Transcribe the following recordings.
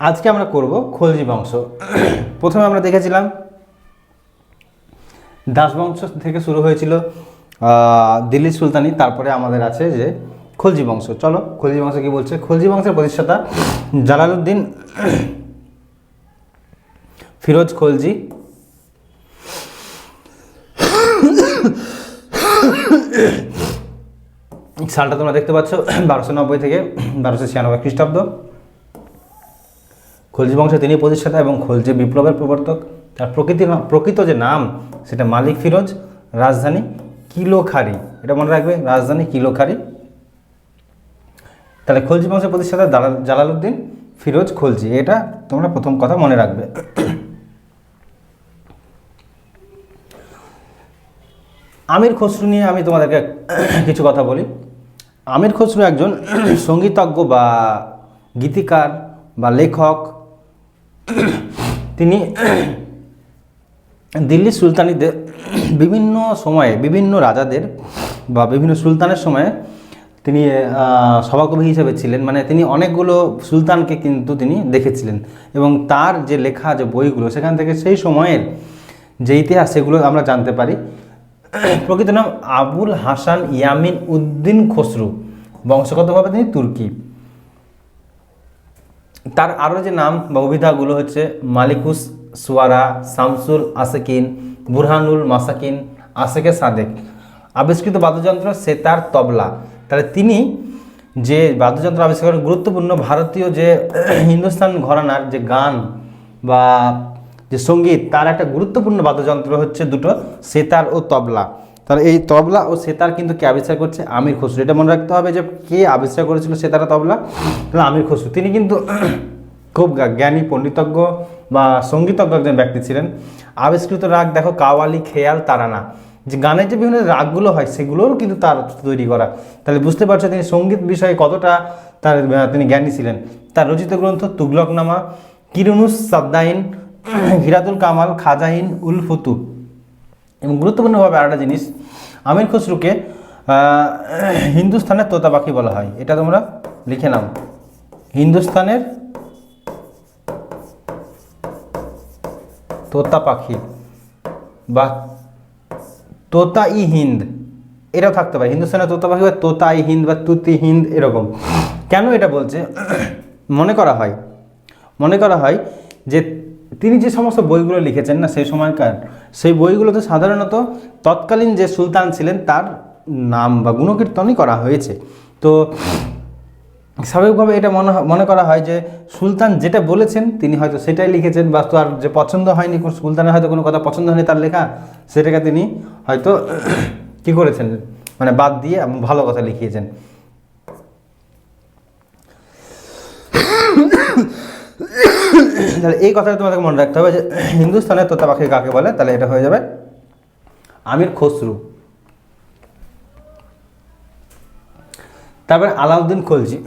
আজকে আমরা করব খলজি বংশ। প্রথমে আমরা দেখেছিলাম দাস বংশ থেকে শুরু হয়েছিল দিল্লি সুলতানি, তারপরে আমাদের আছে যে খলজি বংশ। চলো, খলজি বংশ কি বলছে? খলজি বংশের প্রতিষ্ঠাতা জালালউদ্দিন ফিরোজ খলজি। সালটা তোমরা দেখতে পাচ্ছ, বারোশো নব্বই থেকে বারোশো ছিয়ানব্বই খ্রিস্টাব্দ। খলজি বংশের তিনি প্রতিষ্ঠাতা এবং খলজি বিপ্লবের প্রবর্তক। তার প্রকৃতি প্রকৃত যে নাম, সেটা মালিক ফিরোজ, রাজধানী কিলোখারি। এটা মনে রাখবে, রাজধানী কিলোখারি। তাহলে খলজি বংশের প্রতিষ্ঠাতা দালাল জালালউদ্দিন ফিরোজ খলজি। এটা তোমরা প্রথম কথা মনে রাখবে। আমির খসরু নিয়ে আমি তোমাদেরকে কিছু কথা বলি। আমির খসরু একজন সঙ্গীতজ্ঞ বা গীতিকার বা লেখক। তিনি দিল্লি সুলতানিদের বিভিন্ন সময়ে বিভিন্ন রাজাদের বা বিভিন্ন সুলতানের সময়ে তিনি সভাকবি হিসেবে ছিলেন। মানে তিনি অনেকগুলো সুলতানকে কিন্তু তিনি দেখেছিলেন। এবং তার যে লেখা, যে বইগুলো, সেখান থেকে সেই সময়ের যে ইতিহাস, সেগুলো আমরা জানতে পারি। প্রকৃত নাম আবুল হাসান ইয়ামিন উদ্দিন খসরু। বংশগতভাবে তিনি তুর্কি। তার আরও যে নাম বা অভিধাগুলো হচ্ছে মালিকুস সুয়ারা, শামসুল আসেকিন, বুরহানুল মাসাকিন আসেকে সাদেক। আবিষ্কৃত বাদ্যযন্ত্র সেতার তবলা। তাহলে তিনি যে বাদ্যযন্ত্র আবিষ্কার গুরুত্বপূর্ণ ভারতীয় যে হিন্দুস্তান ঘরানার যে গান বা যে সংগীত, তার একটা গুরুত্বপূর্ণ বাদ্যযন্ত্র হচ্ছে দুটো, সেতার ও তবলা। তাহলে এই তবলা ও সেতার কিন্তু কে আবিষ্কার করছে? আমির খসরু। এটা মনে রাখতে হবে যে, কে আবিষ্কার করেছিল সেতার তবলা? তাহলে আমির খসরু। তিনি কিন্তু খুব জ্ঞানী, পণ্ডিতজ্ঞ বা সঙ্গীতজ্ঞ একজন ব্যক্তি ছিলেন। আবিষ্কৃত রাগ দেখো, কাওয়ালি, খেয়াল, তারানা। যে গানের যে বিভিন্ন রাগগুলো হয় সেগুলোরও কিন্তু তার তৈরি করা। তাহলে বুঝতে পারছ তিনি সংগীত বিষয়ে কতটা তার তিনি জ্ঞানী ছিলেন। তার রচিত গ্রন্থ তুগলকনামা, কিরুনুস সাদ্দাইন, হিরাতুল কামাল, খাজাইন উল ফুতু এবং গুরুত্বপূর্ণভাবে আরেকটা জিনিস, আমির খসরুকে হিন্দুস্থানের তোতা পাখি বলা হয়। এটা তোমরা লিখে নাও। হিন্দুস্তানের তোতা পাখি বা তোতা ই হিন্দ এটাও থাকতে পারে। হিন্দুস্তানের তোতা পাখি বা তোতা ই হিন্দ বা তুতি হিন্দ এরকম। কেন এটা বলছে? মনে করা হয়, মনে করা হয় যে তিনি যে সমস্ত বইগুলো লিখেছেন না সেই সময়কার, সেই বইগুলোতে সাধারণত তৎকালীন যে সুলতান ছিলেন তার নাম বা গুণকীর্তনই করা হয়েছে। তো স্বাভাবিকভাবে এটা মনে মনে করা হয় যে সুলতান যেটা বলেছেন তিনি হয়তো সেটাই লিখেছেন, বা তার যে পছন্দ হয়নি, কোন সুলতানের হয়তো কোনো কথা পছন্দ হয়নি তার লেখা, সেটাকে তিনি হয়তো কি করেছেন মানে বাদ দিয়ে ভালো কথা লিখিয়েছেন। তাহলে এই কথাটা তোমাদেরকে মনে রাখতে হবে যে হিন্দুস্তানের তোতা পাখি কাকে বলে? তাহলে এটা হয়ে যাবে আমির খসরু। তারপরে আলাউদ্দিন খলজি।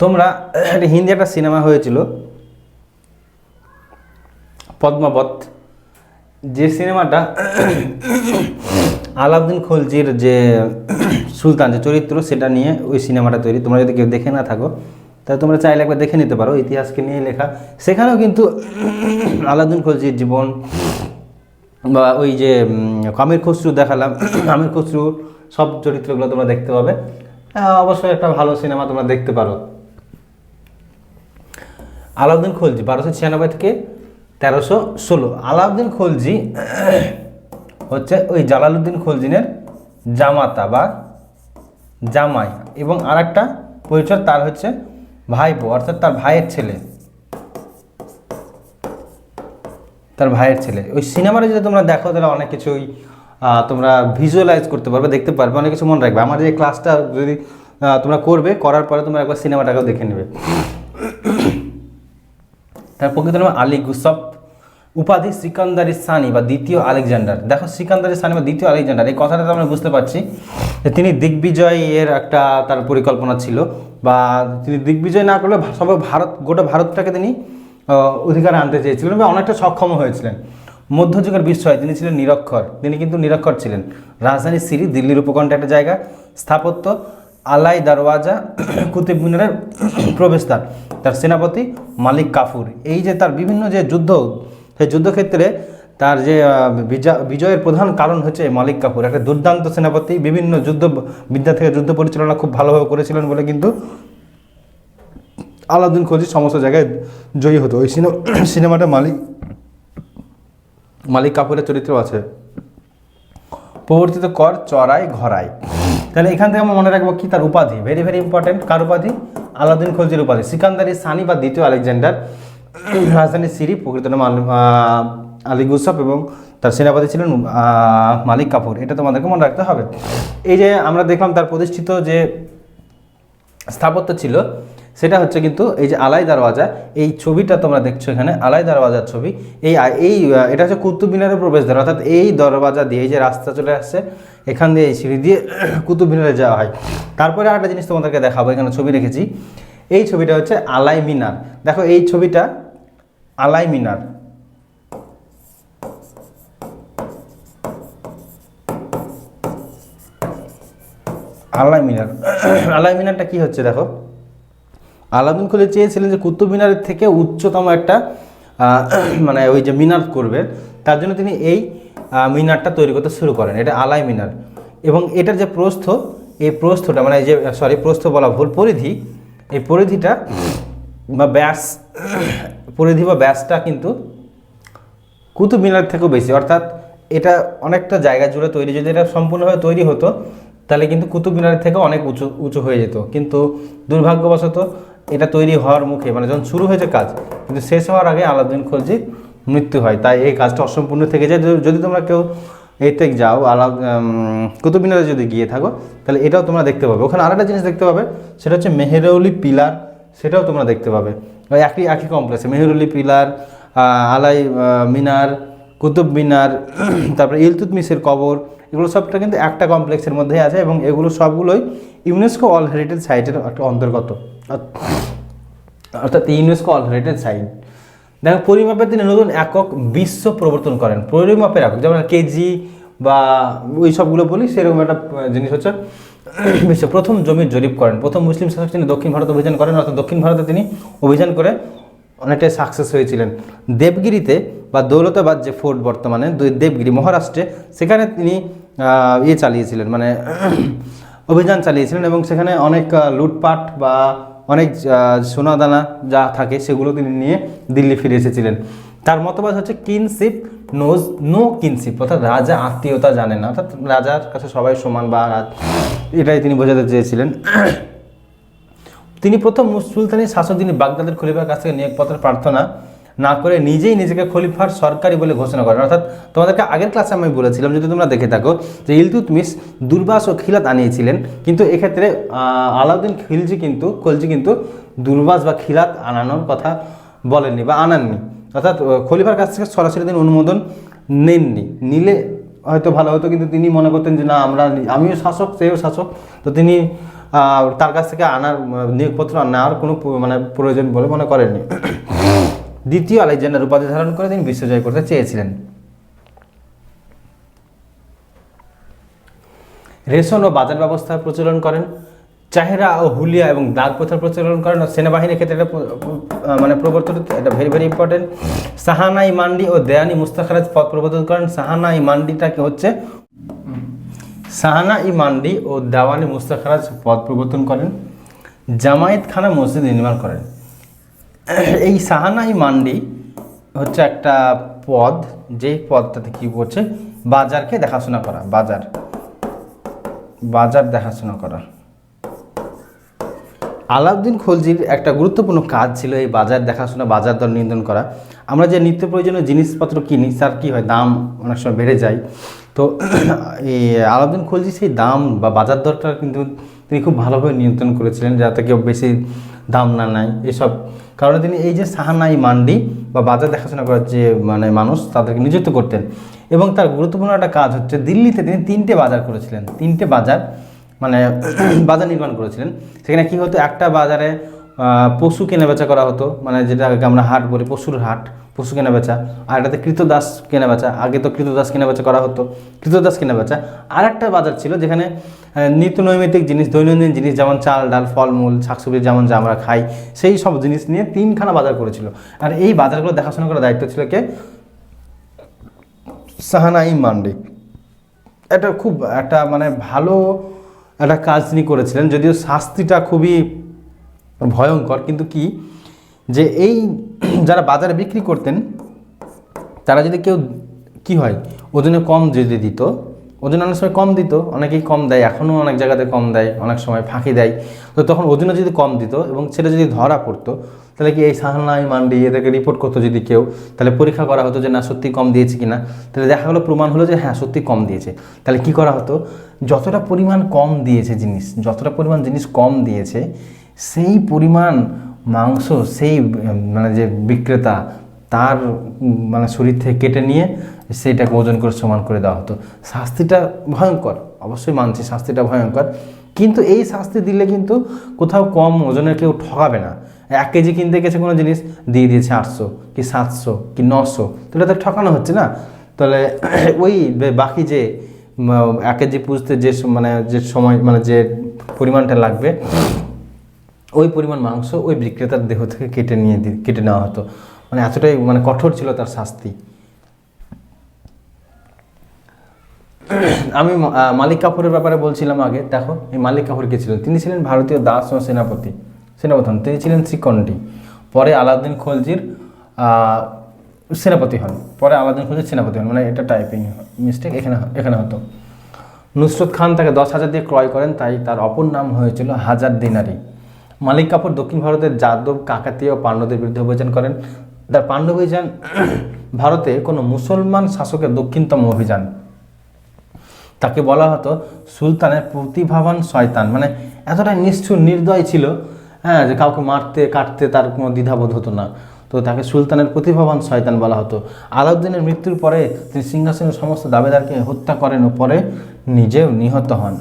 তোমরা একটা হিন্দি একটা সিনেমা হয়েছিল, পদ্মাবত। যে সিনেমাটা আলাউদ্দিন খলজির যে সুলতান যে চরিত্র, সেটা নিয়ে ওই সিনেমাটা তৈরি। তোমরা যদি কেউ দেখে না থাকো, তাহলে তোমরা চাইলে একবার দেখে নিতে পারো। ইতিহাসকে নিয়ে লেখা। সেখানেও কিন্তু আলাউদ্দিন খলজির জীবন বা ওই যে আমির খসরু দেখালাম। আমির খসরুর সব চরিত্রগুলো তোমরা দেখতে পাবে। অবশ্যই একটা ভালো সিনেমা তোমরা দেখতে পারো। আলাউদ্দিন খলজি, বারোশো ছিয়ানব্বই থেকে তেরোশো ষোলো। আলাউদ্দিন খলজি হচ্ছে ওই জালালউদ্দিন খলজিনের জামাতা বা জামাই এবং আর একটা পরিচয় তার হচ্ছে ভাইপো অর্থাৎ তার ভাইয়ের ছেলে। তার ভাইয়ের ছেলে। ওই সিনেমাটা যদি তোমরা দেখো, তাহলে অনেক কিছুই তোমরা ভিজুয়ালাইজ করতে পারবে, দেখতে পারবে, অনেক কিছু মনে রাখবে। আমার এই ক্লাসটা যদি তোমরা করবে, করার পরে তোমরা একবার সিনেমাটাকেও দেখে নেবে। তার প্রকৃত নাম আলী গুসফ উপাধি সিকান্দারি সানি বা দ্বিতীয় আলেকজান্ডার। দেখো, সিকান্দারি সানি বা দ্বিতীয় আলেকজান্ডার, এই কথাটা আমরা বুঝতে পারছি যে তিনি দিগ্বিজয় এর একটা তার পরিকল্পনা ছিল বা তিনি দিগ্বিজয় না করলে সব ভারত, গোটা ভারতটাকে তিনি অধিকার আনতে চেয়েছিলেন বা অনেকটা সক্ষম হয়েছিলেন। মধ্যযুগের বিস্ময় তিনি ছিলেন নিরক্ষর, তিনি কিন্তু নিরক্ষর ছিলেন। রাজধানী সিরি, দিল্লির উপকণ্ঠে একটা জায়গা, স্থাপত্য, আলাই দরওয়াজা, কুতুব মিনারের প্রবেশদ্বার, তার সেনাপতি মালিক কাফুর। এই যে তার বিভিন্ন যে যুদ্ধ সেই যুদ্ধক্ষেত্রে তার যে বিজয়ের প্রধান কারণ হচ্ছে মালিক কাপুর একটা দুর্দান্ত সেনাপতি, বিভিন্ন যুদ্ধ, বিদ্যা থেকে যুদ্ধ পরিচালনা খুব ভালোভাবে করেছিলেন বলে কিন্তু আলাউদ্দিন খলজি সমস্ত জায়গায় জয়ী হতো। ওই সিনেমা সিনেমাটা মালিক মালিক কাপুরের চরিত্র আছে। প্রবর্তিত কর চড়াই ঘরাই। তাহলে এখান থেকে আমরা মনে রাখব কি তার উপাধি? ভেরি ভেরি ইম্পর্টেন্ট কার উপাধি? আলাউদ্দিন খলজির উপাধি। সিকান্দারি সানি বা দ্বিতীয় আলেকজান্ডার। রাজধানী সিরি প্রকৃত নাম আল- গুসফ এবং তার সেনাপতি ছিলেন মালিক কাপুর। এটা তোমাদেরকে মনে রাখতে হবে। এই যে আমরা দেখলাম তার প্রতিষ্ঠিত যে স্থাপত্য ছিল, সেটা হচ্ছে কিন্তু এই যে আলাই দরওয়াজা। এই ছবিটা তোমরা দেখছ এখানে, আলাই দরওয়াজার ছবি। এই এই এটা হচ্ছে কুতুব মিনারের প্রবেশদ্বার। অর্থাৎ এই দরওয়াজা দিয়ে এই যে রাস্তা চলে আসছে, এখান দিয়ে এই সিঁড়ি দিয়ে কুতুব মিনারে যাওয়া হয়। তারপরে আরেকটা জিনিস তোমাদেরকে দেখাবো, এখানে ছবি রেখেছি। এই ছবিটা হচ্ছে আলাই মিনার। দেখো, এই ছবিটা আলাই মিনার। আলাই মিনার। আলাই মিনারটা কি হচ্ছে দেখো? আলাউদ্দিন খুলে চেয়েছিলেন যে কুতুব মিনারের থেকে উচ্চতম একটা মানে ওই যে মিনার করবে, তার জন্য তিনি এই মিনারটা তৈরি করতে শুরু করেন। এটা আলাই মিনার। এবং এটার যে প্রস্থ, এই প্রস্থটা মানে যে সরি প্রস্থ বলা ভুল, পরিধি। এই পরিধিটা বা ব্যাস পরিধি বা ব্যাসটা কিন্তু কুতুব মিনার থেকেও বেশি। অর্থাৎ এটা অনেকটা জায়গা জুড়ে তৈরি। যদি এটা সম্পূর্ণভাবে তৈরি হতো, তাহলে কিন্তু কুতুব মিনারের থেকে অনেক উঁচু উঁচু হয়ে যেত। কিন্তু দুর্ভাগ্যবশত এটা তৈরি হওয়ার মুখে মানে যখন শুরু হয়েছে কাজ, কিন্তু শেষ হওয়ার আগে আলাউদ্দিন খলজির মৃত্যু হয়। তাই এই কাজটা অসম্পূর্ণ থেকে যায়। যদি- তোমরা কেউ এতে যাও আলা কুতুব মিনারে যদি গিয়ে থাকো, তাহলে এটাও তোমরা দেখতে পাবে। ওখানে আরেকটা জিনিস দেখতে পাবে, সেটা হচ্ছে মেহেরৌলি পিলার। সেটাও তোমরা দেখতে পাবে। একই একই কমপ্লেক্সে মেহেরুলি পিলার আলাই মিনার, কুতুব মিনার, তারপরে ইলতুতমিসের কবর, এগুলো সবটা কিন্তু একটা কমপ্লেক্সের মধ্যেই আছে এবং এগুলো সবগুলোই ইউনেস্কো অল হেরিটেজ সাইটের একটা অন্তর্গত। অর্থাৎ ইউনেস্কো অল হেরিটেজ সাইট দেখো, পরিমাপের তিনি নতুন একক বিশ্ব প্রবর্তন করেন। পরিমাপের একক, যেমন কেজি বা ওই সবগুলো বলি, সেরকম একটা জিনিস হচ্ছে বিশ্ব প্রথম জমির জরিপ করেন। প্রথম মুসলিম শাসক তিনি দক্ষিণ ভারত অভিযান করেন, অর্থাৎ দক্ষিণ ভারতে তিনি অভিযান করে অনেকটাই সাকসেস হয়েছিলেন। দেবগিরিতে বা দৌলতাবাদ যে ফোর্ট বর্তমানে দেবগিরি মহারাষ্ট্রে, সেখানে তিনি ইয়ে চালিয়েছিলেন মানে অভিযান চালিয়েছিলেন এবং সেখানে অনেক লুটপাট বা অনেক সোনাদানা যা থাকে সেগুলো তিনি নিয়ে দিল্লি ফিরে এসেছিলেন। তার মতবাদ হচ্ছে কিনশিপ নোজ নো কিনশিপ অর্থাৎ রাজা আত্মীয়তা জানে না। অর্থাৎ রাজার কাছে সবাই সমান বা এটাই তিনি বোঝাতে চেয়েছিলেন। তিনি প্রথম সুলতানি শাসক যিনি বাগদাদের খলিফার কাছ থেকে নিয়োগপত্র প্রার্থনা না করে নিজেই নিজেকে খলিফার সরকারি বলে ঘোষণা করেন। অর্থাৎ তোমাদেরকে আগের ক্লাসে আমি বলেছিলাম, যদি তোমরা দেখে থাকো যে ইলতুতমিস দুর্বাস ও খিলাত আনিয়েছিলেন, কিন্তু এক্ষেত্রে আলাউদ্দিন খিলজি কিন্তু, খলজি কিন্তু দুর্বাস বা খিলাত আনানোর কথা বলেননি বা আনাননি। অর্থাৎ খলিফার কাছ থেকে সরাসরি তিনি অনুমোদন নেননি। নিলে হয়তো ভালো হতো, কিন্তু তিনি মনে করতেন যে, না, আমরা আমিও শাসক, সেও শাসক। তো তিনি তার কাছ থেকে আনার, নিয়োগপত্র নেওয়ার কোনো মানে প্রয়োজন বলে মনে করেননি। দ্বিতীয় আলেকজান্ডার উপাধি ধারণ করে তিনি বিশ্বজয় করতে চেয়েছিলেন। রেশন ও বাজার ব্যবস্থা প্রচলন করেন। চাহেরা ও হুলিয়া এবং দাগ প্রথার প্রচলন করেন সেনাবাহিনীর ক্ষেত্রে এটা মানে প্রবর্তিত, এটা ভেরি ভেরি ইম্পর্টেন্ট সাহানাই মান্ডি ও দেয়ানি মুস্তাখারাজ পদ প্রবর্তন করেন। সাহানাই মান্ডিটাকে হচ্ছে? সাহানা ই মান্ডি ও দেওয়ানি মুস্তাখারাজ পদ প্রবর্তন করেন। জামায়েত খানা মসজিদ নির্মাণ করেন। এই সাহানা ই মান্ডি হচ্ছে একটা পদ, যেই পদটাতে কী করছে? বাজারকে দেখাশোনা করা, বাজার। বাজার দেখাশোনা করা। আলাউদ্দিন খলজির একটা গুরুত্বপূর্ণ কাজ ছিল এই বাজার দেখাশোনা, বাজার দর নিয়ন্ত্রণ করা। আমরা যে নিত্য প্রয়োজনীয় জিনিসপত্র কিনি তার কী হয়? দাম অনেক সময় বেড়ে যায়। তো এই আলাউদ্দিন খলজি সেই দাম বা বাজার দরটা কিন্তু তিনি খুব ভালোভাবে নিয়ন্ত্রণ করেছিলেন, যাতে কেউ বেশি দাম না নেয় এসব কারণে তিনি এই যে সাহানাই মান্ডি বা বাজার দেখাশোনা করার যে মানে মানুষ, তাদেরকে নিযুক্ত করতেন। এবং তার গুরুত্বপূর্ণ একটা কাজ হচ্ছে দিল্লিতে তিনি তিনটে বাজার করেছিলেন। তিনটে বাজার মানে বাজার নির্মাণ করেছিলেন। সেখানে কি হতো? একটা বাজারে পশু কেনাবেচা করা হতো। মানে যেটা আগে আমরা হাট বলি, পশুর হাট, পশু কেনাবেচা। আর এটাতে কৃতদাস কেনাবেচা, আগে তো কৃতদাস কেনাবেচা করা হতো। কৃতদাস কেনাবেচা। আর একটা বাজার ছিল যেখানে নিত্য নৈমিত্তিক জিনিস, দৈনন্দিন জিনিস যেমন চাল, ডাল, ফলমূল, শাকসবজি যেমন যা আমরা খাই, সেই সব জিনিস নিয়ে তিনখানা বাজার করেছিল। আর এই বাজারগুলো দেখাশোনা করার দায়িত্ব ছিল কে? সাহানাই মান্ডি। এটা খুব একটা মানে ভালো একটা কাজ তিনি করেছিলেন, যদিও শাস্তিটা খুবই ভয়ঙ্কর, কিন্তু কি? যে এই যারা বাজারে বিক্রি করতেন, তারা যদি কেউ, কি হয়, ওজনে কম যদি দিত ওজন অনেক সময় কম দিত, অনেকেই কম দেয়, এখনও অনেক জায়গাতে কম দেয়, অনেক সময় ফাঁকি দেয়। তো তখন ওজনে যদি কম দিত এবং সেটা যদি ধরা পড়তো, তাহলে কি এই সাহানাই মান্ডি এদেরকে রিপোর্ট করতো যদি কেউ? তাহলে পরীক্ষা করা হতো যে, না, সত্যি কম দিয়েছে কি না তাহলে দেখা গেলো প্রমাণ হলো যে হ্যাঁ সত্যি কম দিয়েছে। তাহলে কি করা হতো? যতটা পরিমাণ কম দিয়েছে জিনিস, যতটা পরিমাণ জিনিস কম দিয়েছে, সেই পরিমাণ মাংস, সেই মানে যে বিক্রেতা তার মানে শরীর থেকে কেটে নিয়ে সেটাকে ওজন করে সমান করে দেওয়া হতো। শাস্তিটা ভয়ঙ্কর, অবশ্যই মানছি শাস্তিটা ভয়ঙ্কর। কিন্তু এই শাস্তি দিলে কিন্তু কোথাও কম ওজনের কেউ ঠকাবে না। এক কেজি কিনতে গেছে কোনো জিনিস, দিয়ে দিয়েছে আটশো কি সাতশো কি নশো, তো এটা তো ঠকানো হচ্ছে না। তাহলে ওই বাকি যে এক কেজি পুষতে যে মানে যে সময় মানে যে পরিমাণটা লাগবে, ওই পরিমাণ মাংস ওই বিক্রেতার দেহ থেকে কেটে নিয়ে কেটে নেওয়া হতো। মানে এতটাই মানে কঠোর ছিল তার শাস্তি। আমি মালিক কাপুরের ব্যাপারে বলছিলাম আগে, দেখো, এই মালিক কাপুর কে ছিলেন? তিনি ছিলেন ভারতীয় দাস ও সেনাপতি সেনাপতি তিনি ছিলেন শ্রীকণ্ঠী পরে আলাউদ্দিন খলজির সেনাপতি হন। পরে আলাউদ্দিন খলজির সেনাপতি হন। মানে এটা টাইপিং মিস্টেক এখানে এখানে হতো। নুসরত খান তাকে দশ হাজার দিয়ে ক্রয় করেন, তাই তার অপর নাম হয়েছিল হাজার দিনারি। মালিক কাপুর দক্ষিণ ভারতের যাদব কাকাতীয় ও পাণ্ডবদের বিরুদ্ধে অভিযান করেন। পাণ্ডব অভিযান ভারতে কোনো মুসলমান শাসকের দক্ষিণতম অভিযান। তাকে বলা হতো সুলতানের প্রতিভাবান শয়তান। মানে এতটাই নিষ্ঠুর, নির্দয় ছিল হ্যাঁ যে কাউকে মারতে, কাটতে তার কোনো দ্বিধাবোধ হতো না। তো তাকে সুলতানের প্রতিভাবান শয়তান বলা হতো। আলাউদ্দিনের মৃত্যুর পরে তিনি সিংহাসনের সমস্ত দাবেদারকে হত্যা করেন ও পরে নিজেও নিহত হন।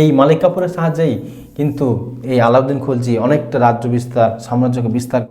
এই মালিক কাপুরের সাহায্যেই কিন্তু এই আলাউদ্দিন খলজি অনেকটা রাজ্য বিস্তার, সাম্রাজ্যকে বিস্তার